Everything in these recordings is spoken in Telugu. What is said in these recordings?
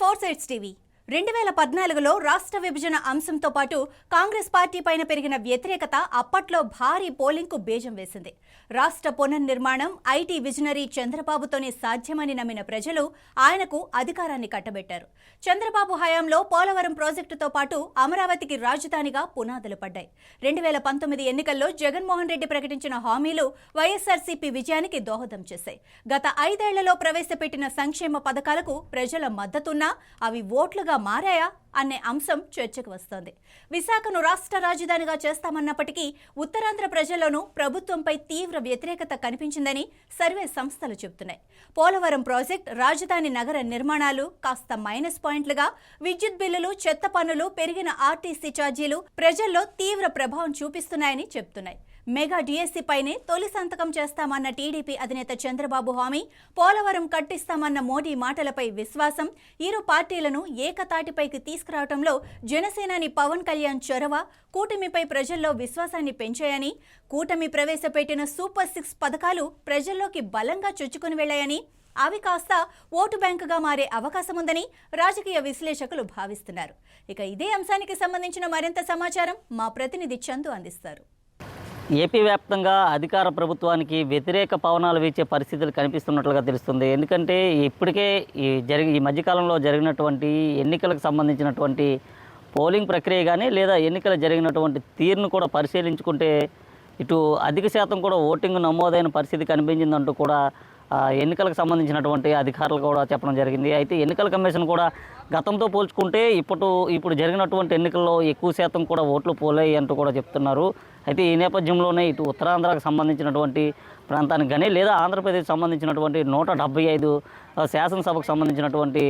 ఫోర్ సైడ్స్ టీవీ రెండు వేల పద్నాలుగులో రాష్ట్ర విభజన అంశంతో పాటు కాంగ్రెస్ పార్టీ పైన పెరిగిన వ్యతిరేకత అప్పట్లో భారీ పోలింగ్కు బేజం వేసింది. రాష్ట్ర పునర్నిర్మాణం ఐటీ విజనరీ చంద్రబాబుతోనే సాధ్యమని నమ్మిన ప్రజలు ఆయనకు అధికారాన్ని కట్టబెట్టారు. చంద్రబాబు హయాంలో పోలవరం ప్రాజెక్టుతో పాటు అమరావతికి రాజధానిగా పునాదులు పడ్డాయి. రెండు వేల పంతొమ్మిది ఎన్నికల్లో జగన్మోహన్ రెడ్డి ప్రకటించిన హామీలు వైఎస్ఆర్సీపీ విజయానికి దోహదం చేశాయి. గత ఐదేళ్ళలో ప్రవేశపెట్టిన సంక్షేమ పథకాలకు ప్రజల మద్దతున్నా అవి ఓట్లుగా మారాయా అనే అంశం చర్చకు వస్తోంది. విశాఖను రాష్ట్ర రాజధానిగా చేస్తామన్నప్పటికీ ఉత్తరాంధ్ర ప్రజల్లోనూ ప్రభుత్వంపై తీవ్ర వ్యతిరేకత కనిపించిందని సర్వే సంస్థలు చెబుతున్నాయి. పోలవరం ప్రాజెక్ట్ రాజధాని నగర నిర్మాణాలు కాస్త మైనస్ పాయింట్లుగా విద్యుత్ బిల్లులు చెత్త పన్నులు పెరిగిన ఆర్టీసీ ఛార్జీలు ప్రజల్లో తీవ్ర ప్రభావం చూపిస్తున్నాయని చెబుతున్నాయి. మెగా డిఎస్సీపైనే తొలి సంతకం చేస్తామన్న టీడీపీ అధినేత చంద్రబాబు హామీ పోలవరం కట్టిస్తామన్న మోడీ మాటలపై విశ్వాసం ఇరు పార్టీలను ఏకతాటిపైకి తీసుకురావడంలో జనసేనాని పవన్ కళ్యాణ్ చొరవ కూటమిపై ప్రజల్లో విశ్వాసాన్ని పెంచాయని కూటమి ప్రవేశపెట్టిన సూపర్ సిక్స్ పథకాలు ప్రజల్లోకి బలంగా చొచ్చుకుని వెళ్ళాయని అవి కాస్త ఓటు బ్యాంకుగా మారే అవకాశం ఉందని రాజకీయ విశ్లేషకులు భావిస్తున్నారు. ఇక ఇదే అంశానికి సంబంధించిన మరింత సమాచారం మా ప్రతినిధి చందు అందిస్తారు. ఏపీ వ్యాప్తంగా అధికార ప్రభుత్వానికి వ్యతిరేక పవనాలు వీచే పరిస్థితులు కనిపిస్తున్నట్లుగా తెలుస్తుంది. ఎందుకంటే ఇప్పటికే ఈ జరిగి ఈ మధ్యకాలంలో జరిగినటువంటి ఎన్నికలకు సంబంధించినటువంటి పోలింగ్ ప్రక్రియ కానీ లేదా ఎన్నికలు జరిగినటువంటి తీరును కూడా పరిశీలించుకుంటే ఇటు అధిక శాతం కూడా ఓటింగ్ నమోదైన పరిస్థితి కనిపించిందంటూ కూడా ఎన్నికలకు సంబంధించినటువంటి అధికారులు కూడా చెప్పడం జరిగింది. అయితే ఎన్నికల కమిషన్ కూడా గతంతో పోల్చుకుంటే ఇప్పుడు ఇప్పుడు జరిగినటువంటి ఎన్నికల్లో ఎక్కువ శాతం కూడా ఓట్లు పోలాయి అంటూ కూడా చెప్తున్నారు. అయితే ఈ నేపథ్యంలోనే ఇటు ఉత్తరాంధ్రకు సంబంధించినటువంటి ప్రాంతానికి కానీ లేదా ఆంధ్రప్రదేశ్ సంబంధించినటువంటి నూట డెబ్బై ఐదు శాసనసభకు సంబంధించినటువంటి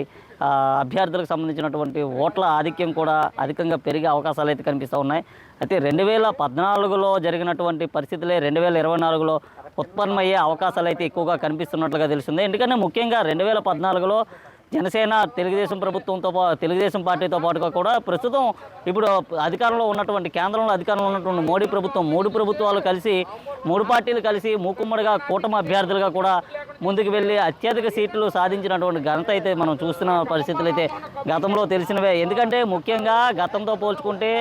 అభ్యర్థులకు సంబంధించినటువంటి ఓట్ల ఆధిక్యం కూడా అధికంగా పెరిగే అవకాశాలు అయితే కనిపిస్తూ ఉన్నాయి. అయితే రెండు వేల పద్నాలుగులో జరిగినటువంటి పరిస్థితులే రెండు వేల ఇరవై నాలుగులో ఉత్పన్నమయ్యే అవకాశాలు అయితే ఎక్కువగా కనిపిస్తున్నట్లుగా తెలుస్తుంది. ఎందుకంటే ముఖ్యంగా రెండు వేల పద్నాలుగులో జనసేన తెలుగుదేశం ప్రభుత్వంతో తెలుగుదేశం పార్టీతో పాటుగా కూడా ప్రస్తుతం ఇప్పుడు అధికారంలో ఉన్నటువంటి కేంద్రంలో అధికారంలో ఉన్నటువంటి మోడీ ప్రభుత్వం మూడు ప్రభుత్వాలు కలిసి మూడు పార్టీలు కలిసి మూకుమ్మడిగా కూటమి అభ్యర్థులుగా కూడా ముందుకు వెళ్ళి అత్యధిక సీట్లు సాధించినటువంటి ఘనత అయితే మనం చూస్తున్న పరిస్థితులు అయితే గతంలో తెలిసినవే. ఎందుకంటే ముఖ్యంగా గతంతో పోల్చుకుంటే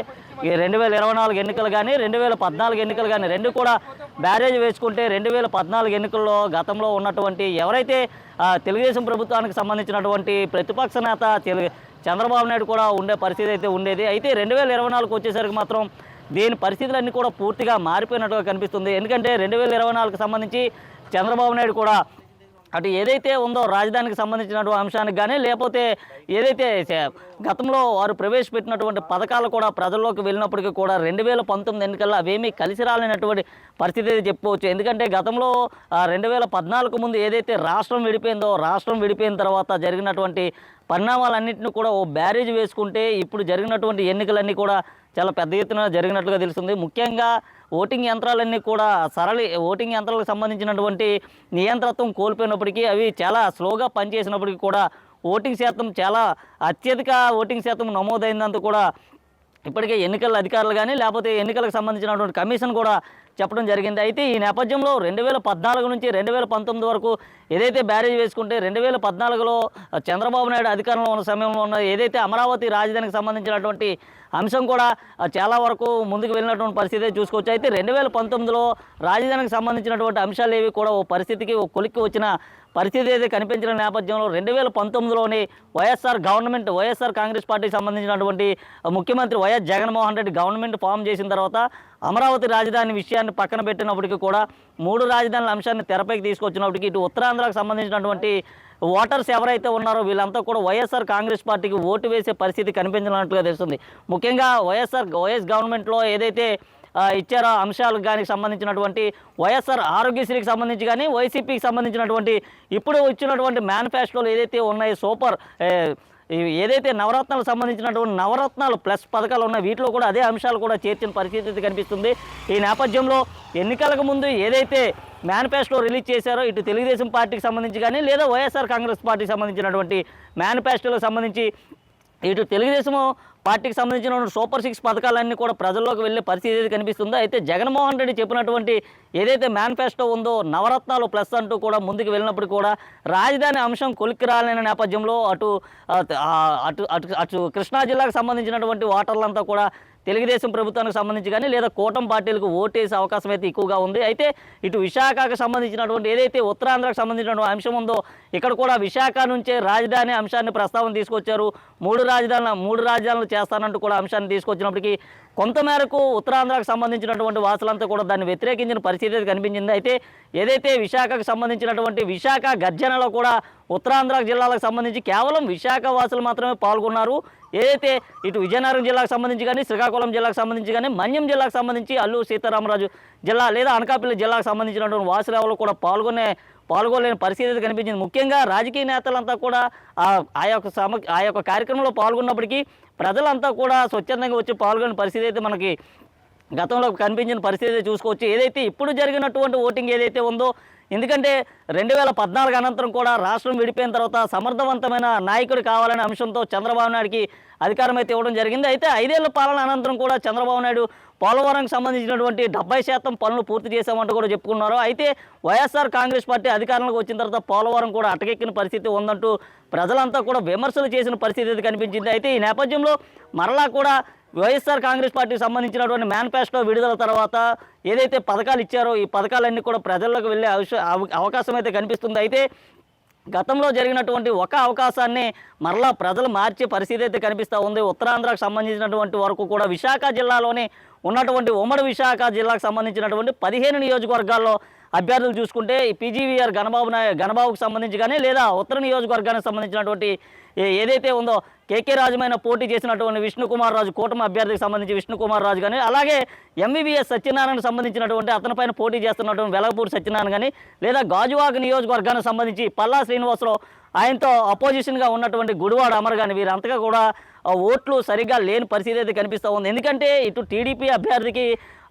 ఈ రెండు వేల ఇరవై నాలుగు ఎన్నికలు కానీ రెండు వేల పద్నాలుగు ఎన్నికలు కానీ రెండు కూడా బ్యారేజ్ వేసుకుంటే రెండు వేల పద్నాలుగు ఎన్నికల్లో గతంలో ఉన్నటువంటి ఎవరైతే తెలుగుదేశం ప్రభుత్వానికి సంబంధించినటువంటి ప్రతిపక్ష నేత తెలుగు చంద్రబాబు నాయుడు కూడా ఉండే పరిస్థితి అయితే ఉండేది. అయితే రెండు వేల ఇరవై నాలుగు వచ్చేసరికి మాత్రం దీని పరిస్థితులన్నీ కూడా పూర్తిగా మారిపోయినట్టుగా కనిపిస్తుంది. ఎందుకంటే రెండు వేల ఇరవై నాలుగుకి సంబంధించి చంద్రబాబు నాయుడు కూడా అటు ఏదైతే ఉందో రాజధానికి సంబంధించినటువంటి అంశానికి కానీ లేకపోతే ఏదైతే గతంలో వారు ప్రవేశపెట్టినటువంటి పథకాలు కూడా ప్రజల్లోకి వెళ్ళినప్పటికీ కూడా రెండు వేల పంతొమ్మిది ఎన్నికల్లో అవేమీ కలిసి రాలేనటువంటి పరిస్థితి అయితే చెప్పుకోవచ్చు. ఎందుకంటే గతంలో రెండు వేల పద్నాలుగు ముందు ఏదైతే రాష్ట్రం విడిపోయిందో రాష్ట్రం విడిపోయిన తర్వాత జరిగినటువంటి పరిణామాలన్నింటినీ కూడా ఓ బ్యారేజ్ వేసుకుంటే ఇప్పుడు జరిగినటువంటి ఎన్నికలన్నీ కూడా చాలా పెద్ద ఎత్తున జరిగినట్లుగా తెలుస్తుంది. ముఖ్యంగా ఓటింగ్ యంత్రాలన్నీ కూడా సరళి ఓటింగ్ యంత్రాలకు సంబంధించినటువంటి నియంత్రత్వం కోల్పోయినప్పటికీ అవి చాలా స్లోగా పనిచేసినప్పటికీ కూడా ఓటింగ్ శాతం చాలా అత్యధిక ఓటింగ్ శాతం నమోదైందంటూ కూడా ఇప్పటికే ఎన్నికల అధికారులు కానీ లేకపోతే ఎన్నికలకు సంబంధించినటువంటి కమిషన్ కూడా చెప్పడం జరిగింది. అయితే ఈ నేపథ్యంలో రెండు వేల పద్నాలుగు నుంచి రెండు వేల పంతొమ్మిది వరకు ఏదైతే బ్యారేజ్ వేసుకుంటే రెండు వేల పద్నాలుగులో చంద్రబాబు నాయుడు అధికారంలో ఉన్న సమయంలో ఉన్న ఏదైతే అమరావతి రాజధానికి సంబంధించినటువంటి అంశం కూడా చాలా వరకు ముందుకు వెళ్ళినటువంటి పరిస్థితి చూసుకోవచ్చు. అయితే రెండు వేల పంతొమ్మిదిలో రాజధానికి సంబంధించినటువంటి అంశాలు ఏవి కూడా ఓ పరిస్థితికి ఓ కొలిక్కి వచ్చిన పరిస్థితి అయితే కనిపించిన నేపథ్యంలో రెండు వేల పంతొమ్మిదిలోనే వైఎస్ఆర్ గవర్నమెంట్ వైఎస్ఆర్ కాంగ్రెస్ పార్టీకి సంబంధించినటువంటి ముఖ్యమంత్రి YS Jaganmohan Reddy government form చేసిన తర్వాత అమరావతి రాజధాని విషయాన్ని పక్కన పెట్టినప్పటికీ కూడా మూడు రాజధానుల అంశాన్ని తెరపైకి తీసుకొచ్చినప్పటికీ ఇటు ఆంధ్రాకు సంబంధించినటువంటి ఓటర్స్ ఎవరైతే ఉన్నారో వీళ్ళంతా కూడా వైఎస్ఆర్ కాంగ్రెస్ పార్టీకి ఓటు వేసే పరిస్థితి కనిపించినట్లుగా తెలుస్తుంది. ముఖ్యంగా వైఎస్ఆర్ వైఎస్ గవర్నమెంట్లో ఏదైతే ఇచ్చారో అంశాలకు కానీ సంబంధించినటువంటి వైఎస్ఆర్ ఆరోగ్యశ్రీకి సంబంధించి కానీ వైసీపీకి సంబంధించినటువంటి ఇప్పుడు ఇచ్చినటువంటి మేనిఫెస్టోలు ఏదైతే ఉన్నాయో సూపర్ ఏదైతే నవరత్నాలకు సంబంధించినటువంటి నవరత్నాలు ప్లస్ పథకాలు ఉన్నాయి వీటిలో కూడా అదే అంశాలు కూడా చేర్చిన పరిస్థితి కనిపిస్తుంది. ఈ నేపథ్యంలో ఎన్నికలకు ముందు ఏదైతే మేనిఫెస్టో రిలీజ్ చేశారో ఇటు తెలుగుదేశం పార్టీకి సంబంధించి కానీ లేదా వైఎస్ఆర్ కాంగ్రెస్ పార్టీకి సంబంధించినటువంటి మేనిఫెస్టోలకు సంబంధించి ఇటు తెలుగుదేశం పార్టీకి సంబంధించిన సూపర్ సిక్స్ పథకాలన్నీ కూడా ప్రజల్లోకి వెళ్ళే పరిస్థితి ఏది కనిపిస్తుందో అయితే జగన్మోహన్ రెడ్డి చెప్పినటువంటి ఏదైతే మేనిఫెస్టో ఉందో నవరత్నాలు ప్లస్ అంటూ కూడా ముందుకు వెళ్ళినప్పుడు కూడా రాజధాని అంశం కొలిక్కి రాలేని నేపథ్యంలో అటు అటు అటు అటు కృష్ణా జిల్లాకు సంబంధించినటువంటి ఓటర్లంతా కూడా తెలుగుదేశం ప్రభుత్వానికి సంబంధించి కానీ లేదా కూటమి పార్టీలకు ఓటేసే అవకాశం అయితే ఎక్కువగా ఉంది. అయితే ఇటు విశాఖకు సంబంధించినటువంటి ఏదైతే ఉత్తరాంధ్రకు సంబంధించినటువంటి అంశం ఉందో ఇక్కడ కూడా విశాఖ నుంచే రాజధాని అంశాన్ని ప్రస్తావన తీసుకొచ్చారు. మూడు రాజధానుల మూడు రాజధానులు చేస్తానంటూ కూడా అంశాన్ని తీసుకొచ్చినప్పటికీ కొంతమేరకు ఉత్తరాంధ్రకు సంబంధించినటువంటి వాసులంతా కూడా దాన్ని వ్యతిరేకించిన పరిస్థితి అయితే కనిపించింది. అయితే ఏదైతే విశాఖకు సంబంధించినటువంటి విశాఖ గర్జనలో కూడా ఉత్తరాంధ్ర జిల్లాలకు సంబంధించి కేవలం విశాఖ వాసులు మాత్రమే పాల్గొన్నారు. ఏదైతే ఇటు విజయనగరం జిల్లాకు సంబంధించి కానీ శ్రీకాకుళం జిల్లాకు సంబంధించి కానీ మన్యం జిల్లాకు సంబంధించి అల్లూరు సీతారామరాజు జిల్లా లేదా అనకాపల్లి జిల్లాకు సంబంధించినటువంటి వాసులు ఎవరు కూడా పాల్గొనే పాల్గొనలేని పరిస్థితి అయితే కనిపించింది. ముఖ్యంగా రాజకీయ నేతలంతా కూడా ఆ యొక్క సమ ఆ యొక్క కార్యక్రమంలో పాల్గొన్నప్పటికీ ప్రజలంతా కూడా స్వచ్ఛందంగా వచ్చి పాల్గొనే పరిస్థితి అయితే మనకి గతంలో కనిపించిన పరిస్థితి చూసుకోవచ్చు. ఏదైతే ఇప్పుడు జరిగినటువంటి ఓటింగ్ ఏదైతే ఉందో ఎందుకంటే రెండు వేల పద్నాలుగు అనంతరం కూడా రాష్ట్రం విడిపోయిన తర్వాత సమర్థవంతమైన నాయకుడు కావాలనే అంశంతో చంద్రబాబు నాయుడికి అధికారం అయితే ఇవ్వడం జరిగింది. అయితే ఐదేళ్ళ పాలన అనంతరం కూడా చంద్రబాబు నాయుడు పోలవరంకి సంబంధించినటువంటి డెబ్బై శాతం పనులు పూర్తి చేశామంటూ కూడా చెప్పుకున్నారు. అయితే వైఎస్ఆర్ కాంగ్రెస్ పార్టీ అధికారంలోకి వచ్చిన తర్వాత పోలవరం కూడా అటకెక్కిన పరిస్థితి ఉందంటూ ప్రజలంతా కూడా విమర్శలు చేసిన పరిస్థితి అయితే కనిపించింది. అయితే ఈ నేపథ్యంలో మరలా కూడా వైఎస్ఆర్ కాంగ్రెస్ పార్టీకి సంబంధించినటువంటి మేనిఫెస్టో విడుదల తర్వాత ఏదైతే పథకాలు ఇచ్చారో ఈ పథకాలన్నీ కూడా ప్రజల్లోకి వెళ్ళే అవస- అవ- అవకాశం అయితే కనిపిస్తుంది. అయితే గతంలో జరిగినటువంటి ఒక అవకాశాన్ని మరలా ప్రజలు మార్చే పరిస్థితి అయితే కనిపిస్తూ ఉంది. ఉత్తరాంధ్రకు సంబంధించినటువంటి వరకు కూడా విశాఖ జిల్లాలోని ఉన్నటువంటి ఉమ్మడి విశాఖ జిల్లాకు సంబంధించినటువంటి పదిహేను నియోజకవర్గాల్లో అభ్యర్థులు చూసుకుంటే పీజీవీఆర్ గణబాబు నాయ గణబాబుకు సంబంధించి కానీ లేదా ఉత్తర నియోజకవర్గానికి సంబంధించినటువంటి ఏ- ఏదైతే ఉందో కేకే రాజుమైన పోటీ చేసినటువంటి విష్ణుకుమార్ రాజు కూటమి అభ్యర్థికి సంబంధించి విష్ణుకుమార్ రాజు కానీ అలాగే ఎంబీబీఎస్ సత్యనారాయణకు సంబంధించినటువంటి అతనిపైన పోటీ చేస్తున్నటువంటి వెలగపూడి సత్యనారాయణ కానీ లేదా గాజువాక నియోజకవర్గానికి సంబంధించి పల్లా శ్రీనివాసరావు ఆయనతో అపోజిషన్గా ఉన్నటువంటి గుడివాడ అమర్ కానీ వీరంతగా కూడా ఓట్లు సరిగ్గా లేని పరిస్థితి అయితే కనిపిస్తూ ఉంది. ఎందుకంటే ఇటు టీడీపీ అభ్యర్థికి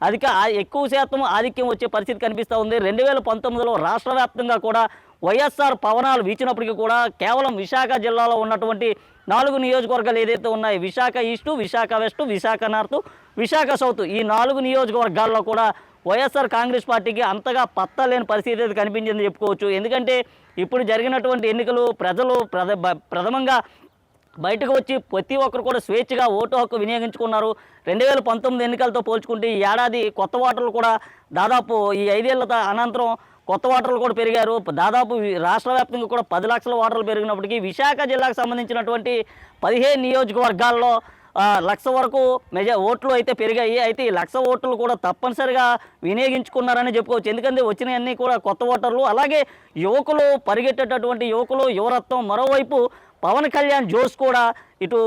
అధిక ఎక్కువ శాతం ఆధిక్యం వచ్చే పరిస్థితి కనిపిస్తూ ఉంది. రెండు వేల పంతొమ్మిదిలో రాష్ట్ర వ్యాప్తంగా కూడా వైఎస్ఆర్ పవనాలు వీచినప్పటికీ కూడా కేవలం విశాఖ జిల్లాలో ఉన్నటువంటి నాలుగు నియోజకవర్గాలు ఏదైతే ఉన్నాయి Visakha east Visakha west Visakha north Visakha south ఈ నాలుగు నియోజకవర్గాల్లో కూడా వైఎస్ఆర్ కాంగ్రెస్ పార్టీకి అంతగా పత్తలేని పరిస్థితి అయితే కనిపించింది చెప్పుకోవచ్చు. ఎందుకంటే ఇప్పుడు జరిగినటువంటి ఎన్నికలు ప్రజలు ప్రథ బ- ప్రథమంగా బయటకు వచ్చి ప్రతి ఒక్కరు కూడా స్వేచ్ఛగా ఓటు హక్కు వినియోగించుకున్నారు. రెండు వేల పంతొమ్మిది ఎన్నికలతో పోల్చుకుంటే ఈ ఏడాది కొత్త ఓటర్లు కూడా దాదాపు ఈ ఐదేళ్ళ అనంతరం కొత్త ఓటర్లు కూడా పెరిగారు. దాదాపు రాష్ట్ర వ్యాప్తంగా కూడా పది లక్షల ఓటర్లు పెరిగినప్పటికీ విశాఖ జిల్లాకు సంబంధించినటువంటి పదిహేను నియోజకవర్గాల్లో లక్ష వరకు మెజా ఓట్లు అయితే పెరిగాయి. అయితే ఈ లక్ష ఓట్లు కూడా తప్పనిసరిగా వినియోగించుకున్నారని చెప్పుకోవచ్చు. ఎందుకంటే వచ్చినవన్నీ కూడా కొత్త ఓటర్లు. అలాగే యువకులు పరిగెట్టేటటువంటి యువకులు యువరత్వం మరోవైపు పవన్ కళ్యాణ్ జోష్ కూడా ఇటు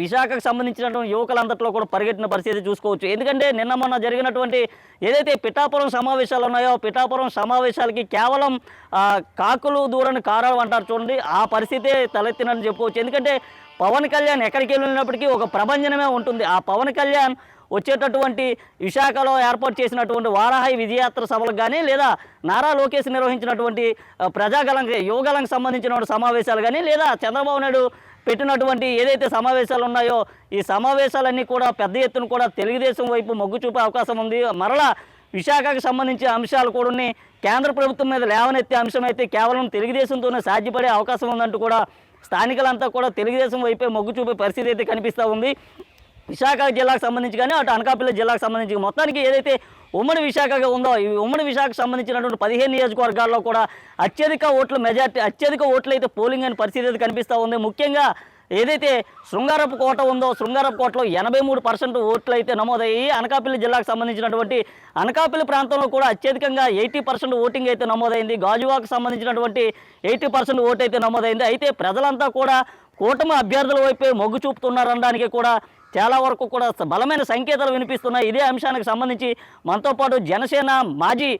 విశాఖకు సంబంధించినటువంటి యువకులందరిలో కూడా పరిగెట్టిన పరిస్థితి చూసుకోవచ్చు. ఎందుకంటే నిన్న మొన్న జరిగినటువంటి ఏదైతే పిఠాపురం సమావేశాలు ఉన్నాయో పిఠాపురం సమావేశాలకి కేవలం కాకులు దూరని కారాలు అంటారు చూడండి. ఆ పరిస్థితే తలెత్తినని చెప్పుకోవచ్చు. ఎందుకంటే పవన్ కళ్యాణ్ ఎక్కడికి వెళ్ళినప్పటికీ ఒక ప్రభంజనమే ఉంటుంది ఆ పవన్ కళ్యాణ్ వచ్చేటటువంటి విశాఖలో ఏర్పాటు చేసినటువంటి వారాహి విజయాత్ర సభలకు కానీ లేదా నారా లోకేష్ నిర్వహించినటువంటి ఆ, ప్రజాగలం యువగలంకి సంబంధించిన సమావేశాలు కానీ లేదా చంద్రబాబు నాయుడు పెట్టినటువంటి ఏదైతే సమావేశాలు ఉన్నాయో ఈ సమావేశాలన్నీ కూడా పెద్ద ఎత్తున కూడా తెలుగుదేశం వైపు మొగ్గు చూపే అవకాశం ఉంది మరలా విశాఖకు సంబంధించిన అంశాలు కూడా ఉన్నాయి. కేంద్ర ప్రభుత్వం మీద లేవనెత్తే అంశం అయితే కేవలం తెలుగుదేశంతోనే సాధ్యపడే అవకాశం ఉందంటూ కూడా స్థానికులంతా కూడా తెలుగుదేశం వైపే మొగ్గు చూపే పరిస్థితి అయితే కనిపిస్తూ ఉంది. విశాఖ జిల్లాకు సంబంధించి కానీ అటు అనకాపల్లి జిల్లాకు సంబంధించి మొత్తానికి ఏదైతే ఉమ్మడి విశాఖగా ఉందో ఈ ఉమ్మడి విశాఖకు సంబంధించినటువంటి పదిహేను నియోజకవర్గాల్లో కూడా అత్యధిక ఓట్ల మెజార్టీ అత్యధిక ఓట్లు అయితే పోలింగ్ అనే పరిస్థితి అయితే కనిపిస్తూ ఉంది. ముఖ్యంగా ఏదైతే శృంగారపు కోట ఉందో శృంగారపు కోటలో ఎనభై మూడు పర్సెంట్ ఓట్లు అయితే నమోదయ్యాయి అనకాపల్లి జిల్లాకు సంబంధించినటువంటి అనకాపల్లి ప్రాంతంలో కూడా అత్యధికంగా ఎయిటీ పర్సెంట్ ఓటింగ్ అయితే నమోదైంది. గాజువాకు సంబంధించినటువంటి ఎయిటీ పర్సెంట్ ఓటు అయితే నమోదైంది. అయితే ప్రజలంతా కూడా కూటమి అభ్యర్థుల వైపే మొగ్గు చూపుతున్నారనడానికి కూడా చాలా వరకు కూడా బలమైన సంకేతాలు వినిపిస్తున్నాయి. ఇదే అంశానికి సంబంధించి మనతో పాటు జనసేన మాజీ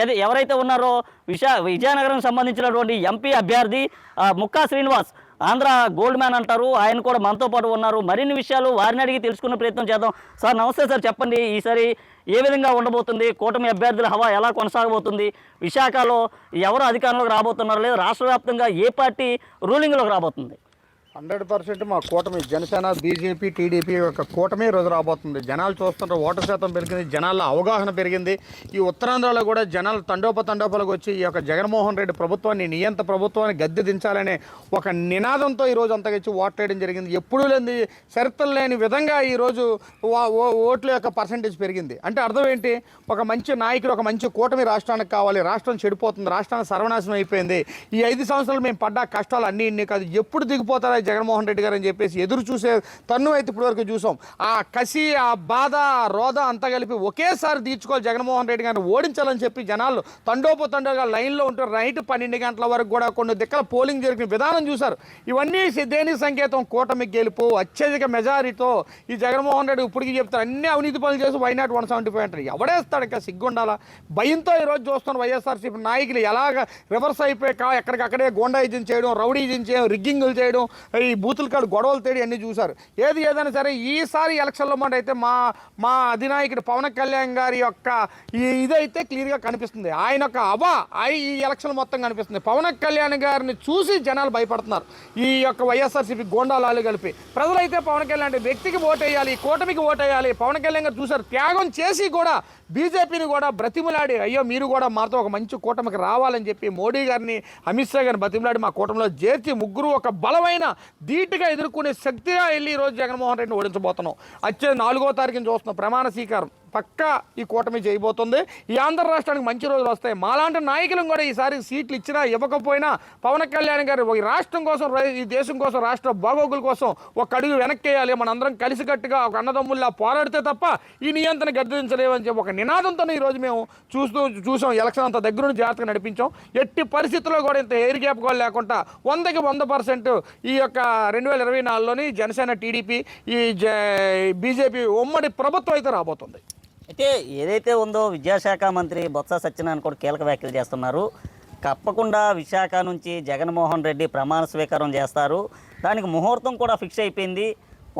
ఏది ఎవరైతే ఉన్నారో విశా విజయనగరం సంబంధించినటువంటి ఎంపీ అభ్యర్థి ముక్కా శ్రీనివాస్ ఆంధ్ర గోల్డ్ మ్యాన్ అంటారు. ఆయన కూడా మనతో పాటు ఉన్నారు. మరిన్ని విషయాలు వారిని అడిగి తెలుసుకునే ప్రయత్నం చేద్దాం. సార్ నమస్తే సార్ చెప్పండి. ఈసారి ఏ విధంగా ఉండబోతుంది? కూటమి అభ్యర్థుల హవా ఎలా కొనసాగబోతుంది? విశాఖలో ఎవరు అధికారంలోకి రాబోతున్నారు లేదా రాష్ట్ర వ్యాప్తంగా ఏ పార్టీ రూలింగ్లోకి రాబోతుంది? హండ్రెడ్ పర్సెంట్ మా కూటమి జనసేన బీజేపీ టీడీపీ యొక్క కూటమి రోజు రాబోతుంది. జనాలు చూస్తుంటే ఓటర్ శాతం పెరిగింది జనాల్లో అవగాహన పెరిగింది. ఈ ఉత్తరాంధ్రలో కూడా జనాలు తండోపతండోపలకు వచ్చి ఈ యొక్క జగన్మోహన్ రెడ్డి ప్రభుత్వాన్ని నియంత ప్రభుత్వాన్ని గద్దె దించాలనే ఒక నినాదంతో ఈరోజు రోజు ఓట్ వేయడం ఓట్లేయడం జరిగింది. ఎప్పుడూ లేని చరిత్ర లేని విధంగా ఈరోజు ఓట్ల యొక్క పర్సంటేజ్ పెరిగింది. అంటే అర్థం ఏంటి? ఒక మంచి నాయకుడు ఒక మంచి కూటమి రాష్ట్రానికి కావాలి. రాష్ట్రం చెడిపోతుంది రాష్ట్రానికి సర్వనాశనం అయిపోయింది. ఈ ఐదు సంవత్సరాలు మేము పడ్డ కష్టాలు అన్నీ ఇన్ని కాదు. ఎప్పుడు దిగిపోతారా జగన్మోహన్ రెడ్డి గారు అని చెప్పేసి ఎదురు చూసే తన్ను అయితే ఇప్పటివరకు చూసాం. ఆ కసి ఆ బాధ ఆ అంతా కలిపి ఒకేసారి తీర్చుకోవాలి జగన్మోహన్ రెడ్డి గారిని ఓడించాలని చెప్పి జనాలు తండోపు తండోగా లైన్లో ఉంటూ నైట్ పన్నెండు గంటల వరకు కూడా కొన్ని దిక్కల పోలింగ్ జరిగిన విధానం చూశారు. ఇవన్నీ దేని సంకేతం? కూటమి గెలుపు అత్యధిక మెజారిటీతో ఈ జగన్మోహన్ రెడ్డి ఇప్పటికీ చెప్తారు అన్ని అవినీతి పనులు చేసి వైనాట్ వన్ సెవెంటీ ఫైవ్ అంటారు. ఎవడేస్తాడు ఇంకా సిగ్గుండాలా? భయంతో ఈరోజు చూస్తున్న వైఎస్ఆర్సీపీ నాయకులు ఎలాగ రివర్స్ అయిపోయి కా ఎక్కడికక్కడే గోండాయిజం చేయడం రౌడీజం చేయడం రిగ్గింగులు చేయడం ఈ బూతుల కాడు గొడవలు తేడి అన్నీ చూశారు. ఏది ఏదైనా సరే ఈసారి ఎలక్షన్లో మాట అయితే మా మా అధినాయకుడు పవన్ కళ్యాణ్ గారి యొక్క ఈ ఇదైతే క్లియర్గా కనిపిస్తుంది. ఆయన యొక్క అవా ఐ- ఈ ఎలక్షన్ మొత్తం కనిపిస్తుంది. పవన్ కళ్యాణ్ గారిని చూసి జనాలు భయపడుతున్నారు. ఈ యొక్క వైఎస్ఆర్సీపీ గోండాలాలు కలిపి. ప్రజలైతే పవన్ కళ్యాణ్ అంటే వ్యక్తికి ఓటేయాలి కూటమికి ఓటేయాలి. పవన్ కళ్యాణ్ గారు చూశారు. త్యాగం చేసి కూడా బీజేపీని కూడా బ్రతిమలాడి అయ్యో మీరు కూడా మాతో ఒక మంచి కూటమికి రావాలని చెప్పి మోడీ గారిని అమిత్ షా గారిని బ్రతిమలాడి మా కూటమిలో చేర్చి ముగ్గురు ఒక బలమైన ధీటుగా ఎదుర్కొనే శక్తిగా వెళ్ళి ఈరోజు జగన్మోహన్ రెడ్డిని ఓడించబోతున్నాం. వచ్చే నాలుగో తారీఖున చూస్తున్నాం ప్రమాణ స్వీకారం. పక్కా ఈ కూటమి చేయబోతుంది. ఈ ఆంధ్ర రాష్ట్రానికి మంచి రోజులు వస్తాయి. మాలాంటి నాయకులను కూడా ఈసారి సీట్లు ఇచ్చినా ఇవ్వకపోయినా పవన్ కళ్యాణ్ గారు ఈ రాష్ట్రం కోసం ఈ దేశం కోసం రాష్ట్ర బాగోగుల కోసం ఒక అడుగు వెనక్కేయాలి. మనందరం కలిసికట్టుగా ఒక అన్నదమ్ముల్లా పోరాడితే తప్ప ఈ నియంత్రణ గద్దించలేమని చెప్పి ఒక నినాదంతో ఈరోజు మేము చూస్తూ చూసాం. ఎలక్షన్ అంత దగ్గర నుంచి జాగ్రత్తగా నడిపించాం. ఎట్టి పరిస్థితుల్లో కూడా ఇంత ఎయిర్ గ్యాప్ కూడా లేకుండా వందకి వంద పర్సెంట్ ఈ యొక్క రెండు వేల ఇరవై నాలుగులోని జనసేన టీడీపీ ఈ జ బీజేపీ ఉమ్మడి ప్రభుత్వం అయితే రాబోతుంది. అయితే ఏదైతే ఉందో విద్యాశాఖ మంత్రి బొత్స సత్యనారాయణ కూడా కీలక వ్యాఖ్యలు చేస్తున్నారు. తప్పకుండా విశాఖ నుంచి జగన్మోహన్ రెడ్డి ప్రమాణ స్వీకారం చేస్తారు. దానికి ముహూర్తం కూడా ఫిక్స్ అయిపోయింది.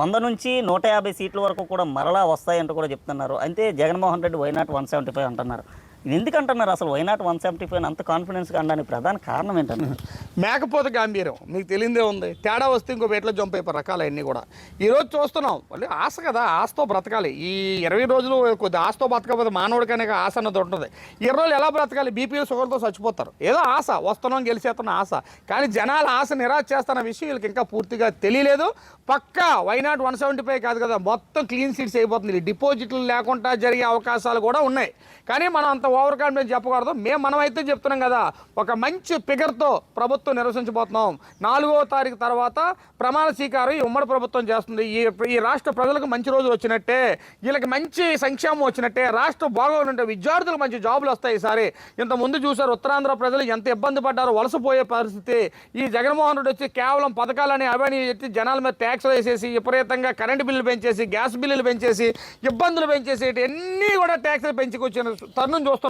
వంద నుంచి నూట యాభై సీట్ల వరకు కూడా మరలా వస్తాయంటూ కూడా చెప్తున్నారు. అయితే Jaganmohan Reddy why not one seventy five అంటున్నారు. ఇది ఎందుకు అంటున్నారు అసలు వైనాట్ వన్ సెవెంటీ ఫైవ్ అంత కాన్ఫిడెన్స్గా అనడానికి ప్రధాన కారణం ఏంటంటే మేకపోతే గాంభీర్యం మీకు తెలియదే ఉంది. తేడా వస్తే ఇంకో వేట్లో జంప్ అయిపోయి రకాలు అన్నీ కూడా ఈరోజు చూస్తున్నాం. మళ్ళీ ఆశ కదా ఆశతో బ్రతకాలి. ఈ ఇరవై రోజులు కొద్ది ఆశతో బ్రతకపోతే మానవుడికనే ఆశ అన్నది ఉంటుంది. ఇరవై రోజులు ఎలా బ్రతకాలి? బీపీఎల్ షుగర్తో చచ్చిపోతారు. ఏదో ఆశ వస్తున్నాం గెలిచేస్తున్న ఆశ. కానీ జనాల ఆశ నిరాశ చేస్తున్న విషయం వీళ్ళకి ఇంకా పూర్తిగా తెలియలేదు. పక్కా why not one seventy five కాదు కదా మొత్తం క్లీన్ సీట్స్ అయిపోతుంది. డిపాజిట్లు లేకుండా జరిగే అవకాశాలు కూడా ఉన్నాయి. కానీ మనం అంత ఓవర్ కాన్ఫిడెన్స్ చెప్పకూడదు. మేము మనమైతే చెప్తున్నాం కదా ఒక మంచి ఫిగర్తో ప్రభుత్వం నిర్వహించబోతున్నాం. నాలుగో తారీఖు తర్వాత ప్రమాణ స్వీకారం ఈ ఉమ్మడి ప్రభుత్వం చేస్తుంది. ఈ ఈ రాష్ట్ర ప్రజలకు మంచి రోజులు వచ్చినట్టే వీళ్ళకి మంచి సంక్షేమం వచ్చినట్టే రాష్ట్రం బాగోనుంటే విద్యార్థులకు మంచి జాబులు వస్తాయి ఈసారి. ఇంత ముందు చూసారు ఉత్తరాంధ్ర ప్రజలు ఎంత ఇబ్బంది పడ్డారో వలసపోయే పరిస్థితి. ఈ జగన్మోహన్ రెడ్డి వచ్చి కేవలం పథకాలని అవని ఎత్తి జనాల మీద ట్యాక్స్ వేసేసి విపరీతంగా కరెంటు బిల్లులు పెంచేసి గ్యాస్ బిల్లులు పెంచేసి ఇబ్బందులు పెంచేసి ఇవన్నీ కూడా ట్యాక్స్లు పెంచుకొచ్చిన తరుణం చూస్తున్నాం.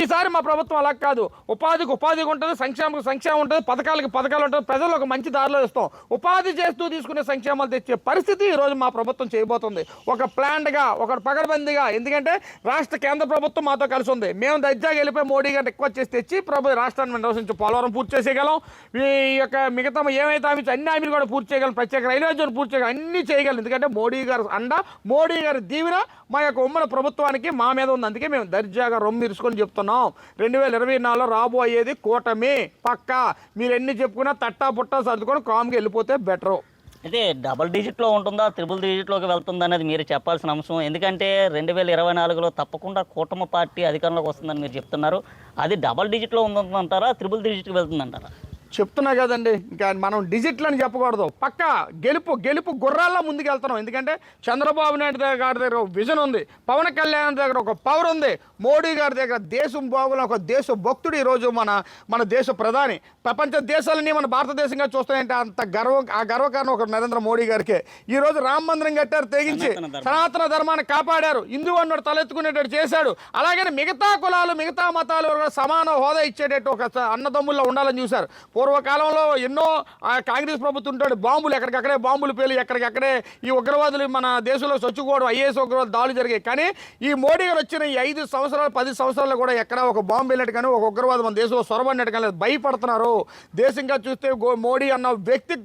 ఈసారి మా ప్రభుత్వం అలా కాదు. ఉపాధికి ఉపాధి ఉంటుంది సంక్షేమకు సంక్షేమం ఉంటుంది పథకాలకి పథకాలు ఉంటుంది. ప్రజలు ఒక మంచి దారిలో ఇస్తాం ఉపాధి చేస్తూ తీసుకునే సంక్షేమాలు తెచ్చే పరిస్థితి ఈరోజు మా ప్రభుత్వం చేయబోతుంది. ఒక ప్లాన్డ్గా ఒక పగడబందిగా. ఎందుకంటే రాష్ట్ర కేంద్ర ప్రభుత్వం మాతో కలిసి ఉంది. మేము దర్జాగా వెళ్ళిపోయి మోడీ గారిని ఎక్కువ చేసి తెచ్చి ప్రభు రాష్ట్రాన్ని నిర్వహించి పోలవరం పూర్తి చేసేయగలం. ఈ యొక్క మిగతా ఏమైతే హామీ అన్ని హామీలు కూడా పూర్తి చేయగలం. ప్రత్యేక రైల్వే జోన్ పూర్తి చేయగలం. అన్ని చేయగలం. ఎందుకంటే మోడీ గారు అండ మోడీ గారి దీవెన మా యొక్క ఉమ్మడి ప్రభుత్వానికి మా మీద ఉంది. అందుకే మేము దర్జాగా తెలుసుకొని చెప్తున్నాం. రెండు వేల ఇరవై నాలుగులో రాబోయేది కూటమి. పక్కా. మీరు ఎన్ని చెప్పుకున్నా తట్టా పుట్టా సర్దుకొని కామ్గా వెళ్ళిపోతే బెటరు. అయితే డబల్ డిజిట్లో ఉంటుందా త్రిబుల్ డిజిట్లోకి వెళ్తుందా అనేది మీరు చెప్పాల్సిన అంశం. ఎందుకంటే రెండు వేల ఇరవై నాలుగులో తప్పకుండా కూటమి పార్టీ అధికారంలోకి వస్తుందని మీరు చెప్తున్నారు. అది డబల్ డిజిట్లో ఉందంటారా త్రిబుల్ డిజిట్కి వెళ్తుందంటారా? చెప్తున్నా కదండి ఇంకా మనం డిజిట్లు అని చెప్పకూడదు. పక్క గెలుపు గెలుపు గుర్రాల్లో ముందుకు వెళ్తున్నాం ఎందుకంటే చంద్రబాబు నాయుడు గారి దగ్గర ఒక విజన్ ఉంది. పవన్ కళ్యాణ్ దగ్గర ఒక పవర్ ఉంది. మోడీ గారి దగ్గర దేశం బాగున్న ఒక దేశ భక్తుడు ఈరోజు మన మన దేశ ప్రధాని. ప్రపంచ దేశాలని మన భారతదేశంగా చూస్తాయంటే అంత గర్వం ఆ గర్వకారణం ఒక నరేంద్ర మోడీ గారికి. ఈ రోజు రామ మందిరం కట్టారు తెగించి సనాతన ధర్మం. సనాతన ధర్మాన్ని కాపాడారు. హిందూ అన్నోడు తలెత్తుకునేటట్టు చేశాడు. అలాగని మిగతా కులాలు మిగతా మతాలు సమాన హోదా ఇచ్చేటట్టు ఒక అన్నదమ్ముల్లో ఉండాలని చూశారు. పూర్వకాలంలో ఎన్నో కాంగ్రెస్ ప్రభుత్వం ఉంటాడు. బాంబులు ఎక్కడికక్కడే బాంబులు పేలి ఎక్కడికక్కడే ఈ ఉగ్రవాదులు మన దేశంలో చొచ్చుకోవడం ఐఏఎస్ ఉగ్రవాదులు దాడులు జరిగాయి. కానీ ఈ మోడీ గారు వచ్చిన ఈ ఐదు సంవత్సరాలు పది సంవత్సరాలు కూడా ఎక్కడ ఒక బాంబు వెళ్ళినట్టు కానీ ఒక ఉగ్రవాదం మన దేశంలో సొరబడినట్టు కానీ భయపడుతున్నారు. దేశంగా చూస్తే మోడీ అన్న వ్యక్తి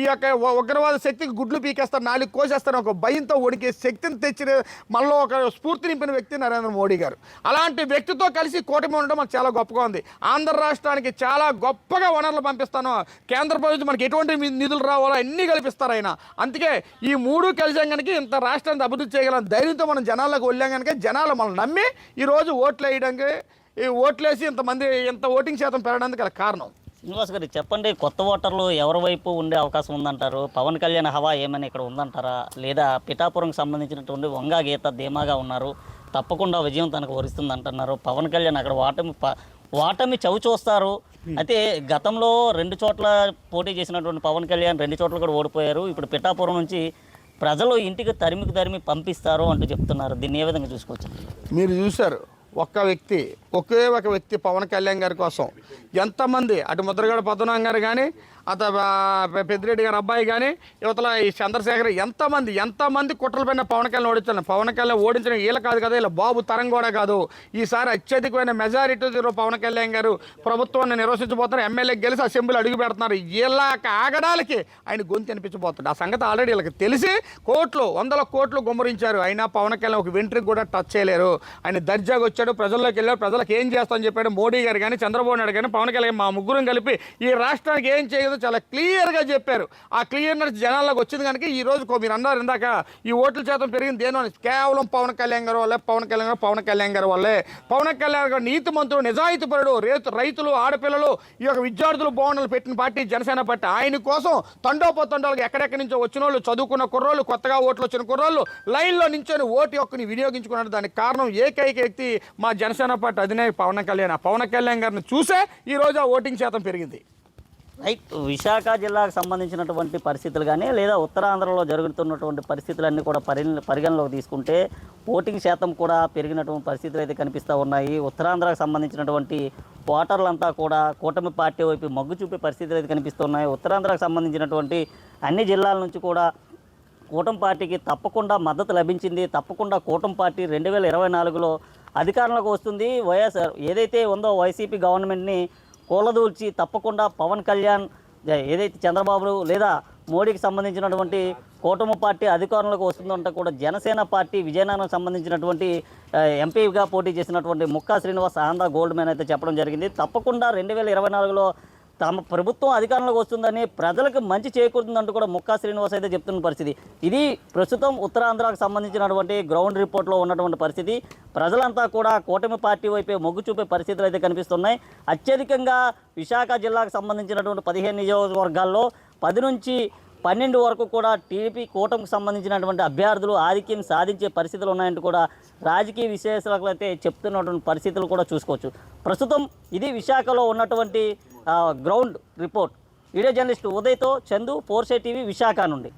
ఈ యొక్క ఉగ్రవాద శక్తికి గుడ్లు పీకేస్తారు నాలుగు కోసేస్తారు. ఒక భయంతో ఉడికే శక్తిని తెచ్చిన మనలో ఒక స్ఫూర్తి నింపిన వ్యక్తి నరేంద్ర మోడీ గారు. అలాంటి వ్యక్తితో కలిసి కూటమి ఉండడం మనకు చాలా గొప్పగా ఉంది. ఆంధ్ర రాష్ట్రానికి చాలా గొప్పగా వనరులు పంపిస్తాను. కేంద్ర ప్రభుత్వం మనకి ఎటువంటి నిధులు రావాలో అన్నీ కల్పిస్తారు ఆయన. అందుకే ఈ మూడు కలిసాం కనుక ఇంత రాష్ట్రాన్ని అభివృద్ధి చేయగలం ధైర్యంతో మనం జనాలకు వెళ్ళాం కనుక జనాలు మనం నమ్మి ఈరోజు ఓట్లు వేయడానికి ఈ ఓట్లేసి ఇంతమంది ఇంత ఓటింగ్ శాతం పెరగడానికి గల కారణం. శ్రీనివాస్ గారు చెప్పండి కొత్త ఓటర్లు ఎవరి వైపు ఉండే అవకాశం ఉందంటారు? పవన్ కళ్యాణ్ హవా ఏమైనా ఇక్కడ ఉందంటారా? లేదా పిఠాపురంకి సంబంధించినటువంటి వంగా గీత ధీమాగా ఉన్నారు. తప్పకుండా విజయం తనకు వరిస్తుంది అంటున్నారు పవన్ కళ్యాణ్ అక్కడ ఓటమి ఓటమి చవి చూస్తారు అయితే గతంలో రెండు చోట్ల పోటీ చేసినటువంటి పవన్ కళ్యాణ్ రెండు చోట్ల కూడా ఓడిపోయారు. ఇప్పుడు పిఠాపురం నుంచి ప్రజలు ఇంటికి తరిమికి తరిమి పంపిస్తారు అంటూ చెప్తున్నారు. దీన్ని ఏ విధంగా చూసుకోవచ్చు? మీరు చూశారు. ఒక్క వ్యక్తి ఒకే ఒక వ్యక్తి పవన్ కళ్యాణ్ గారి కోసం. ఎంతమంది అటు ముద్రగడ పద్మనాభం గారు కానీ అత పెద్దిరెడ్డి గారి అబ్బాయి కానీ యువతల ఈ చంద్రశేఖర్ ఎంతమంది ఎంతమంది కుట్రలు పైన పవన్ కళ్యాణ్ ఓడించాను పవన్ కళ్యాణ్ ఓడించడం వీళ్ళ కాదు కదా ఇలా బాబు తరం కూడా కాదు. ఈసారి అత్యధికమైన మెజారిటీ పవన్ కళ్యాణ్ గారు ప్రభుత్వాన్ని నిర్వహించబోతున్నారు ఎమ్మెల్యే గెలిచి అసెంబ్లీ అడుగు పెడుతున్నారు. వీళ్ళ ఆగడాలకి ఆయన గొంతు అనిపించబోతుంది ఆ సంగతి ఆల్రెడీ వీళ్ళకి తెలిసి కోట్లు వందల కోట్లు గుమ్మరించారు. అయినా పవన్ కళ్యాణ్ ఒక వెంట్రికి కూడా టచ్ చేయలేరు. ఆయన దర్జాగా వచ్చాడు ప్రజల్లోకి వెళ్ళాడు ప్రజలకు ఏం చేస్తామని చెప్పాడు మోడీ గారు కానీ చంద్రబాబు నాయుడు కానీ పవన్ కళ్యాణ్ మా ముగ్గురం కలిపి ఈ రాష్ట్రానికి ఏం చేయదో చాలా క్లియర్గా చెప్పారు. ఆ క్లియర్నెస్ జనాల్లోకి వచ్చింది కనుక ఈ రోజు కో- మీరు అన్నారు ఇందాక ఈ ఓట్ల శాతం పెరిగింది దేని అని. కేవలం పవన్ కళ్యాణ్ గారు వల్లే పవన్ కళ్యాణ్ గారు పవన్ కళ్యాణ్ గారు వల్లే. పవన్ కళ్యాణ్ గారు నీతి మంత్రులు నిజాయితీపరుడు రైతు రైతులు ఆడపిల్లలు ఈ యొక్క విద్యార్థులు భవనాలు పెట్టిన పార్టీ జనసేన పార్టీ. ఆయన కోసం తండోపతండాలకు ఎక్కడెక్కడి నుంచో వచ్చిన వాళ్ళు చదువుకున్న కుర్రోళ్ళు కొత్తగా ఓట్లు వచ్చిన కుర్రోళ్ళు లైన్లో నించొని ఓటు యొక్కని వినియోగించుకున్నారు. దానికి కారణం ఏకైక వ్యక్తి మా జనసేన పార్టీ అధినాయకు పవన్ కళ్యాణ్. ఆ పవన్ కళ్యాణ్ గారిని చూసే ఈ రోజు ఆ ఓటింగ్ శాతం పెరిగింది. రైట్ విశాఖ జిల్లాకు సంబంధించినటువంటి పరిస్థితులు కానీ లేదా ఉత్తరాంధ్రలో జరుగుతున్నటువంటి పరిస్థితులన్నీ కూడా పరి పరిగణలోకి తీసుకుంటే ఓటింగ్ శాతం కూడా పెరిగినటువంటి పరిస్థితులు అయితే కనిపిస్తూ ఉన్నాయి. ఉత్తరాంధ్రకు సంబంధించినటువంటి ఓటర్లంతా కూడా కూటమి పార్టీ వైపు మగ్గు చూపే పరిస్థితులు అయితే కనిపిస్తున్నాయి. ఉత్తరాంధ్రకు సంబంధించినటువంటి అన్ని జిల్లాల నుంచి కూడా కూటమి పార్టీకి తప్పకుండా మద్దతు లభించింది. తప్పకుండా కూటమి పార్టీ రెండు వేల ఇరవై నాలుగులో అధికారంలోకి వస్తుంది. వైఎస్ఆర్ ఏదైతే ఉందో వైసీపీ గవర్నమెంట్ని కూలదూల్చి తప్పకుండా పవన్ కళ్యాణ్ ఏదైతే చంద్రబాబు లేదా మోడీకి సంబంధించినటువంటి కూటమి పార్టీ అధికారంలోకి వస్తుందంటే కూడా జనసేన పార్టీ విజయనగరం సంబంధించినటువంటి ఎంపీగా పోటీ చేసినటువంటి ముక్కా శ్రీనివాస్ ఆంధ్ర గోల్డ్ మ్యాన్ అయితే చెప్పడం జరిగింది. తప్పకుండా రెండు వేల ఇరవై నాలుగులో తమ ప్రభుత్వం అధికారంలోకి వస్తుందని ప్రజలకు మంచి చేకూరుతుందంటూ కూడా ముక్కా శ్రీనివాస్ అయితే చెప్తున్న పరిస్థితి. ఇది ప్రస్తుతం ఉత్తరాంధ్రకు సంబంధించినటువంటి గ్రౌండ్ రిపోర్ట్లో ఉన్నటువంటి పరిస్థితి. ప్రజలంతా కూడా కూటమి పార్టీ వైపే మొగ్గు చూపే పరిస్థితులు అయితే కనిపిస్తున్నాయి. అత్యధికంగా విశాఖ జిల్లాకు సంబంధించినటువంటి పదిహేను నియోజకవర్గాల్లో పది నుంచి పన్నెండు వరకు కూడా టీడీపీ కూటమికి సంబంధించినటువంటి అభ్యర్థులు ఆధిక్యం సాధించే పరిస్థితులు ఉన్నాయంటూ కూడా రాజకీయ విశ్లేషకులు అయితే చెప్తున్నటువంటి పరిస్థితులు కూడా చూసుకోవచ్చు. ప్రస్తుతం ఇది విశాఖలో ఉన్నటువంటి గ్రౌండ్ రిపోర్ట్. వీడియో జర్నలిస్ట్ ఉదయ్తో చందు ఫోర్సే టీవీ విశాఖ నుండి.